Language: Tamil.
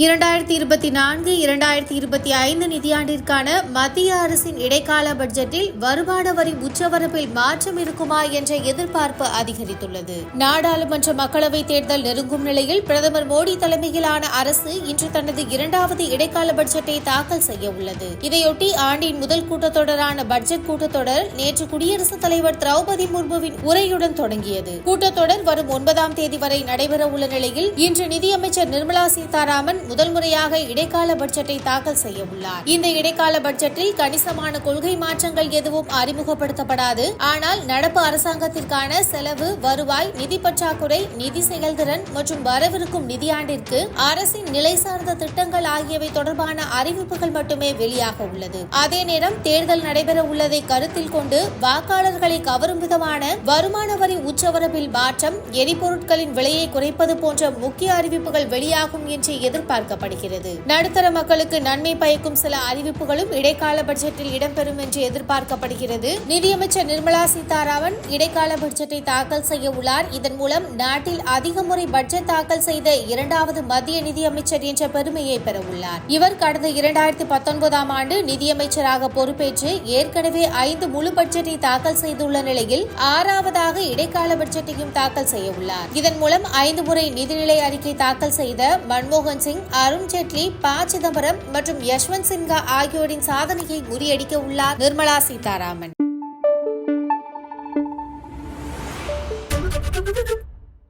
இரண்டாயிரத்தி இருபத்தி நான்கு இரண்டாயிரத்தி இருபத்தி ஐந்து நிதியாண்டிற்கான மத்திய அரசின் இடைக்கால பட்ஜெட்டில் வருமான வரி உச்சவரப்பில் மாற்றம் இருக்குமா என்ற எதிர்பார்ப்பு அதிகரித்துள்ளது. நாடாளுமன்ற மக்களவைத் தேர்தல் நெருங்கும் நிலையில் பிரதமர் மோடி தலைமையிலான அரசு இன்று தனது இரண்டாவது இடைக்கால பட்ஜெட்டை தாக்கல் செய்ய உள்ளது. இதையொட்டி ஆண்டின் முதல் கூட்டத்தொடரான பட்ஜெட் கூட்டத்தொடர் நேற்று குடியரசுத் தலைவர் திரௌபதி முர்முவின் உரையுடன் தொடங்கியது. கூட்டத்தொடர் வரும் ஒன்பதாம் தேதி வரை நடைபெற உள்ள நிலையில் இன்று நிதியமைச்சர் நிர்மலா சீதாராமன் முதல் முறையாக இடைக்கால பட்ஜெட்டை தாக்கல் செய்ய உள்ளார். இந்த இடைக்கால பட்ஜெட்டில் கணிசமான கொள்கை மாற்றங்கள் எதுவும் அறிமுகப்படுத்தப்படாது. ஆனால் நடப்பு அரசாங்கத்திற்கான செலவு வருவாய் நிதி பற்றாக்குறை நிதி செயல்திறன் மற்றும் வரவிருக்கும் நிதியாண்டிற்கு அரசின் நிலை சார்ந்த திட்டங்கள் ஆகியவை தொடர்பான அறிவிப்புகள் மட்டுமே வெளியாக உள்ளது. அதே நேரம் தேர்தல் நடைபெற உள்ளதை கருத்தில் கொண்டு வாக்காளர்களை கவரும் விதமான வருமான உச்சவரம்பில் மாற்றம் எரிபொருட்களின் விலையை குறைப்பது போன்ற முக்கிய அறிவிப்புகள் வெளியாகும் என்று எதிர்பார்க்கப்படுகிறது. நடுத்தர மக்களுக்கு நன்மை பயக்கும் சில அறிவிப்புகளும் இடைக்கால பட்ஜெட்டில் இடம்பெறும் என்று எதிர்பார்க்கப்படுகிறது. நிதியமைச்சர் நிர்மலா சீதாராமன் இடைக்கால பட்ஜெட்டை தாக்கல் செய்ய உள்ளார். இதன் மூலம் நாட்டில் அதிக முறை பட்ஜெட் தாக்கல் செய்த இரண்டாவது மத்திய நிதியமைச்சர் என்ற பெருமையை பெற உள்ளார். இவர் கடந்த இரண்டாயிரத்தி பத்தொன்பதாம் ஆண்டு நிதியமைச்சராக பொறுப்பேற்று ஏற்கனவே ஐந்து முழு பட்ஜெட்டை தாக்கல் செய்துள்ள நிலையில் ஆறாவதாக இடைக்கால வருங்கால பட்ஜெட்டையும் தாக்கல் செய்ய உள்ளார். இதன் மூலம் ஐந்து முறை நிதிநிலை அறிக்கை தாக்கல் செய்த மன்மோகன் சிங் அருண்ஜேட்லி ப சிதம்பரம் மற்றும் யஷ்வந்த் சின்ஹா ஆகியோரின் சாதனையை முறியடிக்க உள்ளார் நிர்மலா சீதாராமன்.